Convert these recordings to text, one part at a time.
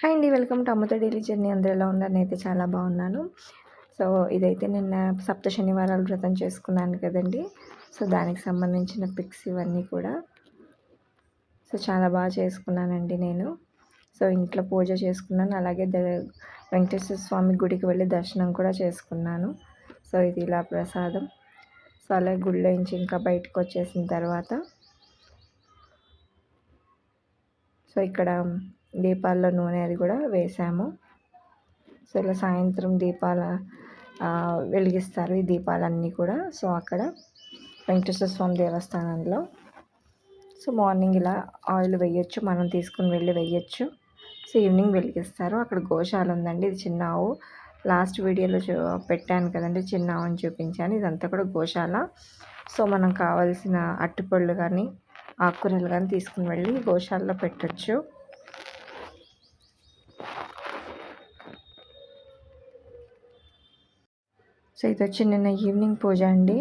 Hi అండి welcome to అమ్మతో daily journey. అందరూ ఎలా ఉన్నారు? నేనైతే చాలా బాగున్నాను. సో ఇదైతే నిన్న సప్త శనివారాలు వ్రతం చేసుకున్నాను కదండి. సో దానికి సంబంధించిన పిక్స్ ఇవన్నీ కూడా. సో చాలా బాగా చేసుకున్నానండి నేను. సో ఇంట్లో పూజ చేసుకున్నాను. అలాగే ద వెంకటేశ్వర స్వామి గుడికి వెళ్ళి దర్శనం కూడా చేసుకున్నాను. సో ఇది ఇలా ప్రసాదం. సో అలాగే గుడిలో నుంచి ఇంకా బయటకు వచ్చేసిన తర్వాత. సో ఇక్కడ దీపాల్లో నూనె అది కూడా వేసాము. సో ఇలా సాయంత్రం దీపాల వెలిగిస్తారు ఈ దీపాలన్నీ కూడా. సో అక్కడ వెంకటేశ్వర స్వామి దేవస్థానంలో. సో మార్నింగ్ ఇలా ఆయిల్ వేయచ్చు మనం తీసుకుని వెళ్ళి వేయచ్చు. సో ఈవినింగ్ వెలిగిస్తారు. అక్కడ గోశాల ఉందండి ఇది చిన్న ఆవు. లాస్ట్ వీడియోలో పెట్టాను కదండి చిన్న ఆవుని చూపించాను. ఇదంతా కూడా గోశాల. సో మనం కావాల్సిన అట్టుపళ్ళు కానీ ఆకుకూరలు కానీ తీసుకుని వెళ్ళి గోశాలలో పెట్టచ్చు. సో ఇది వచ్చి నిన్న ఈవినింగ్ పూజ అండి.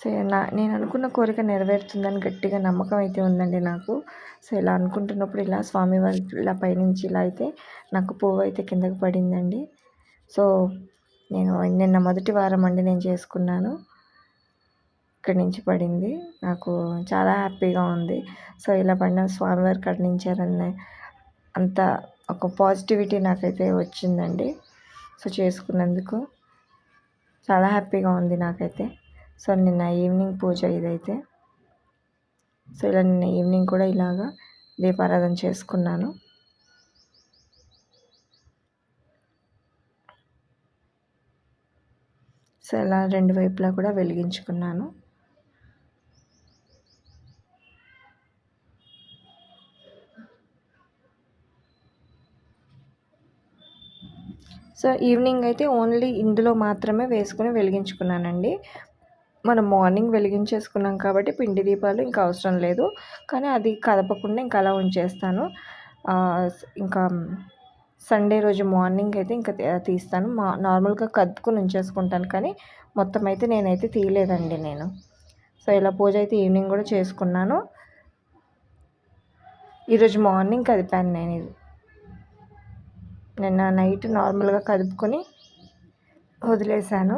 సో నా నేను అనుకున్న కోరిక నెరవేరుతుందని గట్టిగా నమ్మకం అయితే ఉందండి నాకు. సో ఇలా అనుకుంటున్నప్పుడు ఇలా స్వామివారి ఇలా పైనుంచి ఇలా అయితే నాకు పువ్వు అయితే కిందకి పడిందండి. సో నేను నిన్న మొదటి వారం అండి నేను చేసుకున్నాను. ఇక్కడి నుంచి పడింది. నాకు చాలా హ్యాపీగా ఉంది. సో ఇలా పడిన స్వామివారు కరుణించారని అంత ఒక పాజిటివిటీ నాకైతే వచ్చిందండి. సో చేసుకున్నందుకు చాలా హ్యాపీగా ఉంది నాకైతే. సో నిన్న ఈవినింగ్ పూజ ఇదైతే. సో ఇలా నిన్న ఈవినింగ్ కూడా ఇలాగా దీపారాధన చేసుకున్నాను. సో ఇలా రెండు వైపులా కూడా వెలిగించుకున్నాను. సో ఈవినింగ్ అయితే ఓన్లీ ఇందులో మాత్రమే వేసుకుని వెలిగించుకున్నానండి. మనం మార్నింగ్ వెలిగించేసుకున్నాం కాబట్టి పిండి దీపాలు ఇంకా అవసరం లేదు. కానీ అది కదపకుండా ఇంకా అలా ఉంచేస్తాను. ఇంకా సండే రోజు మార్నింగ్ అయితే ఇంకా తీస్తాను. మా నార్మల్గా కదుపుకుని ఉంచేసుకుంటాను కానీ మొత్తం అయితే నేనైతే తీయలేదండి నేను. సో ఇలా పూజ అయితే ఈవినింగ్ కూడా చేసుకున్నాను. ఈరోజు మార్నింగ్ కదిపాను నేను ఇది. నిన్న నైట్ నార్మల్గా కదుపుకొని వదిలేసాను.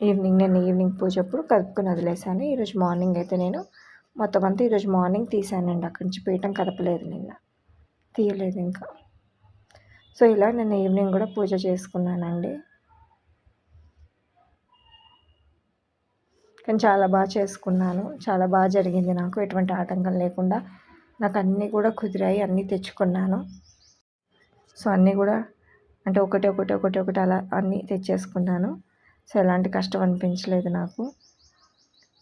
ఈవినింగ్ నేను ఈవినింగ్ పూజ అప్పుడు కదుపుకొని వదిలేసాను. ఈరోజు మార్నింగ్ అయితే నేను మొత్తం అంతా ఈరోజు మార్నింగ్ తీసానండి. అక్కడి నుంచి పీఠం కదపలేదు నిన్న. తీయలేదు ఇంకా. సో ఇలా నేను ఈవినింగ్ కూడా పూజ చేసుకున్నానండి. కానీ చాలా బాగా చేసుకున్నాను. చాలా బాగా జరిగింది నాకు. ఎటువంటి ఆటంకం లేకుండా నాకు అన్నీ కూడా కుదిరాయి అన్నీ తెచ్చుకున్నాను. సో అన్నీ కూడా అంటే ఒకటి ఒకటి ఒకటి ఒకటి అలా అన్నీ తెచ్చేసుకున్నాను. సో ఎలాంటి కష్టం అనిపించలేదు నాకు.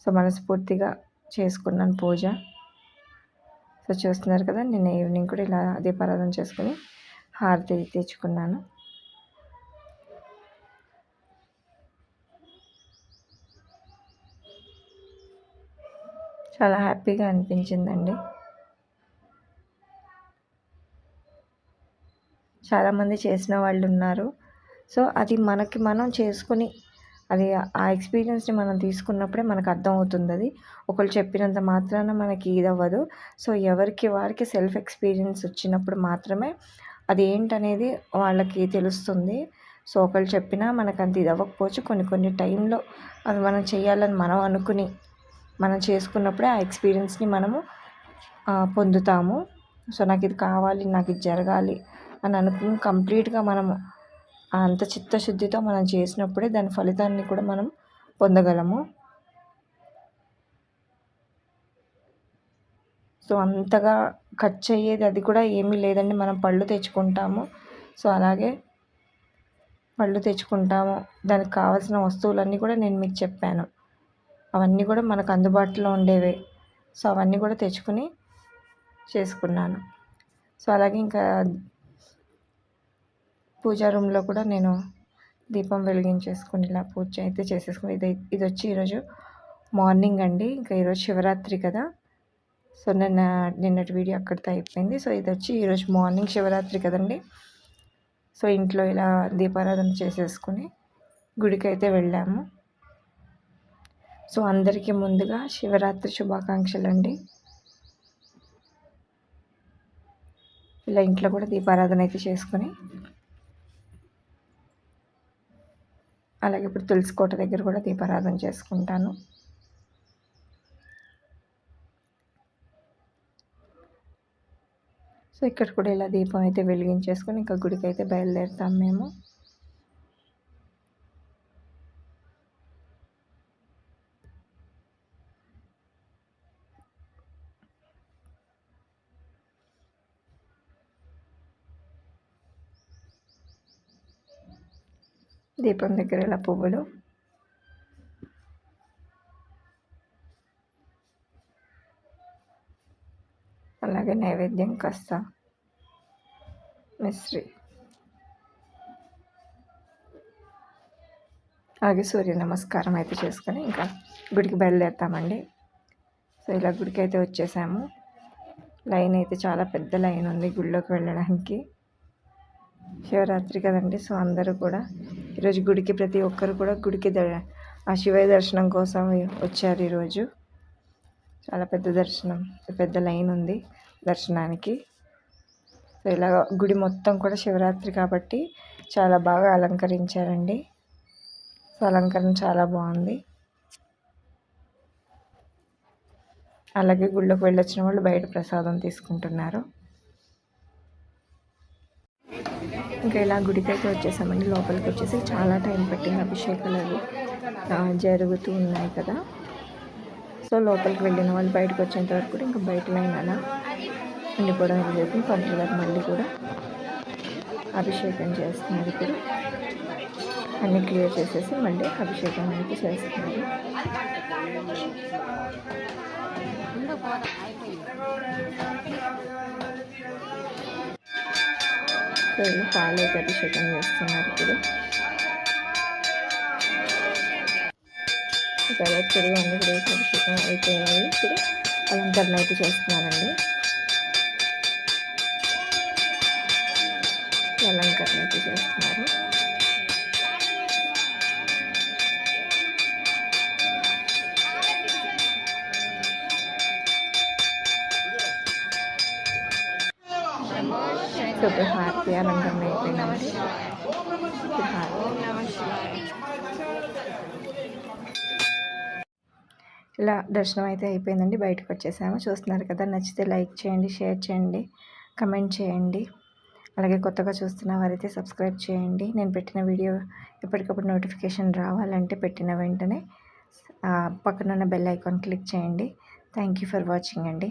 సో మనస్ఫూర్తిగా చేసుకున్నాను పూజ. సో చూస్తున్నారు కదా నేను ఈవినింగ్ కూడా ఇలా దీపారాధన చేసుకుని హారతి తెచ్చుకున్నాను. చాలా హ్యాపీగా అనిపించిందండి. చాలామంది చేసిన వాళ్ళు ఉన్నారు సో అది మనకి మనం చేసుకుని అది ఆ ఎక్స్పీరియన్స్ని మనం తీసుకున్నప్పుడే మనకు అర్థమవుతుంది అది. ఒకళ్ళు చెప్పినంత మాత్రాన మనకి ఇది అవ్వదు సో ఎవరికి వారికి సెల్ఫ్ ఎక్స్పీరియన్స్ వచ్చినప్పుడు మాత్రమే అది ఏంటనేది వాళ్ళకి తెలుస్తుంది. సో ఒకళ్ళు చెప్పినా మనకు అంత ఇది అవ్వకపోవచ్చు కొన్ని కొన్ని టైంలో అవి మనం చేయాలని మనం అనుకుని మనం చేసుకున్నప్పుడే ఆ ఎక్స్పీరియన్స్ని మనము పొందుతాము. సో నాకు ఇది కావాలి నాకు ఇది జరగాలి అని అనుకుని కంప్లీట్గా మనం అంత చిత్తశుద్ధితో మనం చేసినప్పుడే దాని ఫలితాన్ని కూడా మనం పొందగలము. సో అంతగా ఖర్చు అయ్యేది అది కూడా ఏమీ లేదండి. మనం పళ్ళు తెచ్చుకుంటాము. సో అలాగే పళ్ళు తెచ్చుకుంటాము. దానికి కావాల్సిన వస్తువులన్నీ కూడా నేను మీకు చెప్పాను. అవన్నీ కూడా మనకు అందుబాటులో ఉండేవే. సో అవన్నీ కూడా తెచ్చుకుని చేసుకున్నాను. సో అలాగే ఇంకా పూజా రూమ్లో కూడా నేను దీపం వెలిగించేసుకుని ఇలా పూజ అయితే చేసేసుకుని ఇది ఇది వచ్చి ఈరోజు మార్నింగ్ అండి. ఇంకా ఈరోజు శివరాత్రి కదా. సో నిన్న నిన్నటి వీడియో అక్కడితో అయిపోయింది. సో ఇది వచ్చి ఈరోజు మార్నింగ్ శివరాత్రి కదండి. సో ఇంట్లో ఇలా దీపారాధన చేసేసుకుని గుడికి అయితే వెళ్ళాము. సో అందరికీ ముందుగా శివరాత్రి శుభాకాంక్షలు అండి ఇలా ఇంట్లో కూడా దీపారాధన అయితే చేసుకొని అలాగే ఇప్పుడు తులసికోట దగ్గర కూడా దీపారాధన చేసుకుంటాను. సో ఇక్కడ కూడా ఇలా దీపం అయితే వెలిగించేసుకొని ఇంకా గుడికి అయితే బయలుదేరుతాం మేము. దీపం దగ్గర ఇలా పువ్వులు. అలాగే నైవేద్యం కాస్త మిశ్రీ. అలాగే సూర్య నమస్కారం అయితే చేసుకొని ఇంకా గుడికి బయలుదేరుతామండి. సో ఇలా గుడికి అయితే వచ్చేసాము. లైన్ అయితే చాలా పెద్ద లైన్ ఉంది గుడిలోకి వెళ్ళడానికి. శివరాత్రి కదండి సో అందరూ కూడా ఈరోజు గుడికి ప్రతి ఒక్కరు కూడా గుడికి ఆ శివయ్య దర్శనం కోసం వచ్చారు ఈరోజు. చాలా పెద్ద దర్శనం పెద్ద లైన్ ఉంది దర్శనానికి. సో ఇలా గుడి మొత్తం కూడా శివరాత్రి కాబట్టి చాలా బాగా అలంకరించారండి. సో అలంకరణ చాలా బాగుంది. అలాగే గుళ్ళోకి వెళ్ళొచ్చిన వాళ్ళు బయట ప్రసాదం తీసుకుంటున్నారు. ఇంకా ఇలా గుడికైతే వచ్చేసామండి. లోపలికి వచ్చేసి చాలా టైం పట్టింది అభిషేకాలు అవి. జరుగుతూ ఉన్నాయి కదా. సో లోపలికి వెళ్ళిన వాళ్ళు బయటకు వచ్చేంత వరకు కూడా ఇంకా బయట లైన్ అలా ఉండిపోవడం జరుగుతుంది. పంతులు గారు మళ్ళీ కూడా అభిషేకం చేస్తున్నారు ఇప్పుడు. అన్నీ క్లియర్ చేసేసి మళ్ళీ అభిషేకం అనేది చేస్తున్నారు. సో పాలు అభిషేకం చేస్తున్నారు ఇప్పుడు. తర్వాత పెరుగు అన్ని కూడా అభిషేకం అయిపోయినాయి ఇప్పుడు. అలంకరణ అయితే చేస్తున్నానండి అలంకరణ అయితే చేస్తున్నారు. ఇప్పుడు హ్యాపీ ఆనందం అయిపోయిందండి ఇలా దర్శనం అయితే అయిపోయిందండి. బయటకు వచ్చేసాము. చూస్తున్నారు కదా నచ్చితే లైక్ చేయండి షేర్ చేయండి కమెంట్ చేయండి. అలాగే కొత్తగా చూస్తున్న వారైతే సబ్స్క్రైబ్ చేయండి. నేను పెట్టిన వీడియో ఎప్పటికప్పుడు నోటిఫికేషన్ రావాలంటే పెట్టిన వెంటనే పక్కనున్న బెల్ ఐకాన్ క్లిక్ చేయండి. థ్యాంక్ యూ ఫర్ వాచింగ్ అండి.